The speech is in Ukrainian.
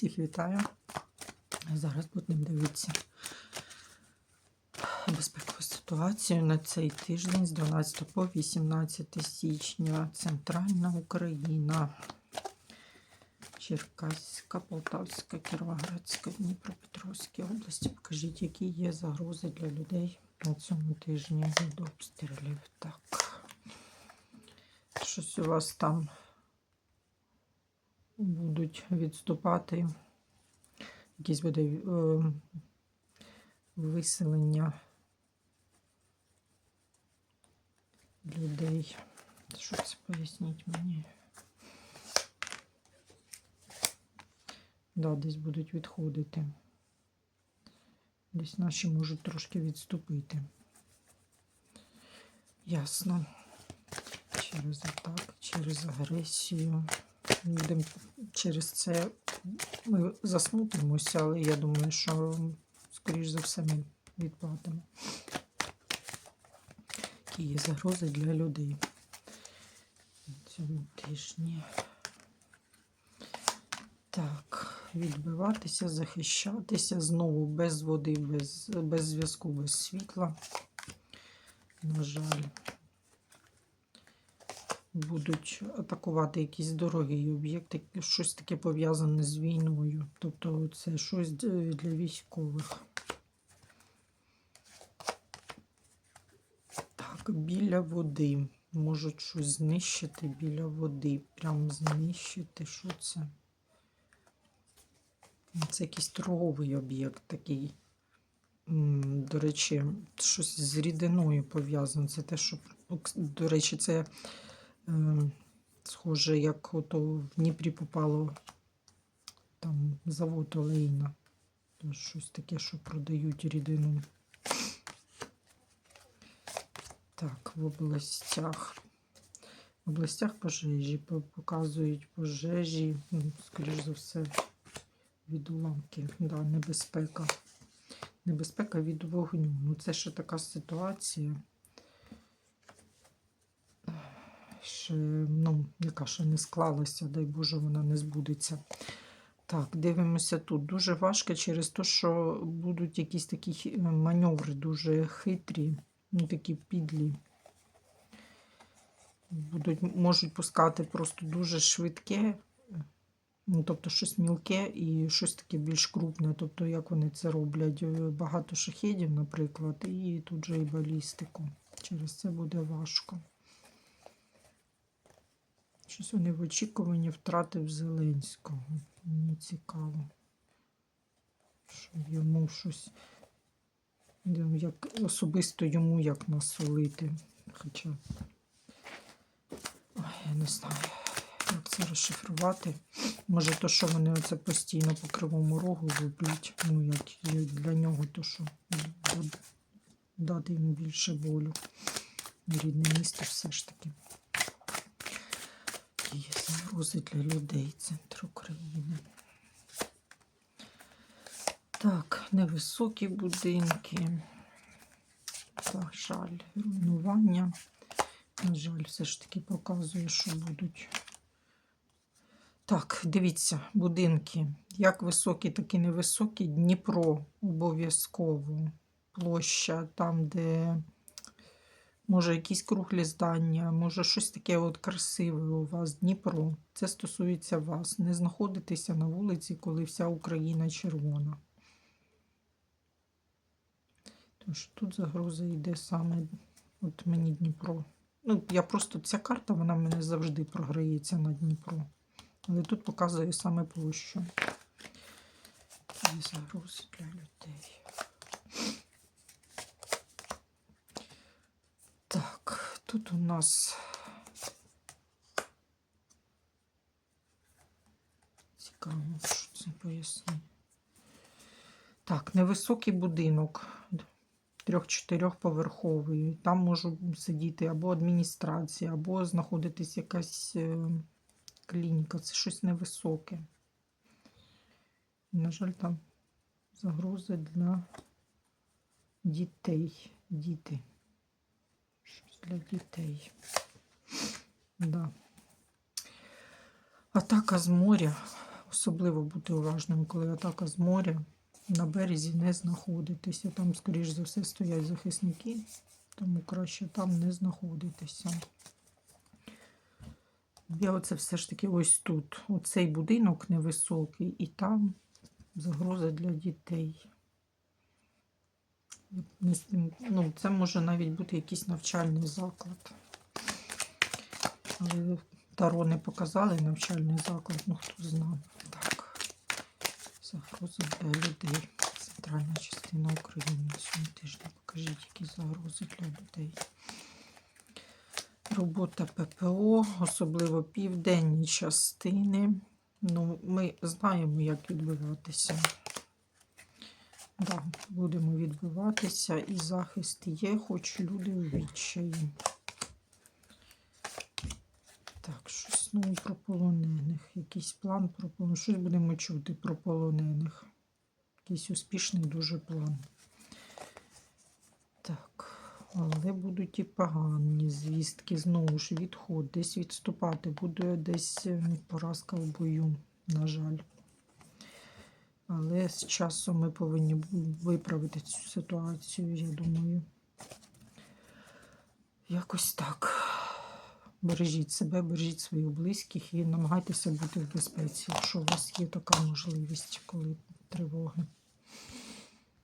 Всіх вітаю. Зараз будемо дивитися безпекову ситуацію на цей тиждень з 12 по 18 січня. Центральна Україна, Черкаська, Полтавська, Кіровоградська, Дніпропетровська області. Покажіть, які є загрози для людей на цьому тижні від обстрілів. Так. Щось у вас там будуть відступати. Якісь буде е, виселення людей. Що поясніть мені? Да, десь будуть відходити. Десь наші можуть трошки відступити. Ясно. Через атак, через агресію. Будемо через це ми засмутимося, але я думаю, що, скоріш за все, ми відплатимо. Які є загрози для людей на цьому тижні. Так, відбиватися, захищатися знову без води, без, без зв'язку, без світла. На жаль будуть атакувати якісь дорогі об'єкти, щось таке пов'язане з війною. Тобто це щось для військових. Так, біля води. Можуть щось знищити біля води. Прям знищити. Що це? Це якийсь торговий об'єкт такий. До речі, щось з рідиною пов'язано. Це те, що, до речі, це схоже, як ото в Дніпрі попало там завод олейна. Щось таке, що продають рідину. Так, в областях. В областях пожежі показують пожежі, скоріш за все, від уламків. Да, небезпека. Небезпека від вогню. Ну, це ще така ситуація. Ще, ну, яка ще не склалася, дай Боже, вона не збудеться. Так, дивимося тут. Дуже важко через те, що будуть якісь такі маневри дуже хитрі, ну такі підлі. Будуть, Можуть пускати просто дуже швидке, ну, тобто щось мілке і щось таке більш крупне. Тобто, як вони це роблять, багато шахедів, наприклад, і тут же і балістику. Через це буде важко. Щось вони в очікуванні втратив Зеленського. Мені цікаво, що йому щось як особисто йому як насолити. Хоча, Ой, я не знаю, як це розшифрувати. Може, то, що вони оце постійно по кривому рогу роблять, ну, як для нього, то що дати йому більше болю. Рідне місто все ж таки є загрози для людей центр України. Так, невисокі будинки. На жаль, руйнування. На жаль, все ж таки показує, що будуть. Так, дивіться, будинки. Як високі, так і невисокі. Дніпро обов'язково. Площа там, де Може, якісь круглі здання, може, щось таке от красиве у вас, Дніпро. Це стосується вас. Не знаходитися на вулиці, коли вся Україна червона. Тож тут загроза йде саме от мені Дніпро. Ну, я просто ця карта, вона мене завжди програється на Дніпро. Але тут показує саме площу. І загрози для людей. Тут у нас цікаво, що це поясню. Так, невисокий будинок, трьох-чотирьохповерховий. Там можуть сидіти або адміністрація, або знаходитись якась е, клініка. Це щось невисоке. На жаль, там загрози для дітей. Діти для дітей. Да. Атака з моря особливо бути уважним, коли атака з моря. На березі не знаходитися. Там, скоріш за все, стоять захисники, тому краще там не знаходитися. Я оце все ж таки ось тут. Оцей будинок невисокий, і там загроза для дітей. Ну, це може навіть бути якийсь навчальний заклад. Але Таро не показали навчальний заклад, ну хто знає. Так. Загрози для людей. Центральна частина України цьому тижні. Покажіть, які загрози для людей. Робота ППО, особливо південні частини. Ну, ми знаємо, як відбиватися. Да, будемо відбиватися, і захист є, хоч люди у відчаї. Так, щось знову про полонених. Якийсь план про полонених. Щось будемо чути про полонених. Якийсь успішний дуже план. Так, але будуть і погані звістки. Знову ж відход, десь відступати. Буде десь поразка в бою, на жаль. Але з часом ми повинні виправити цю ситуацію, я думаю. Якось так. Бережіть себе, бережіть своїх близьких і намагайтеся бути в безпеці, якщо у вас є така можливість, коли тривоги.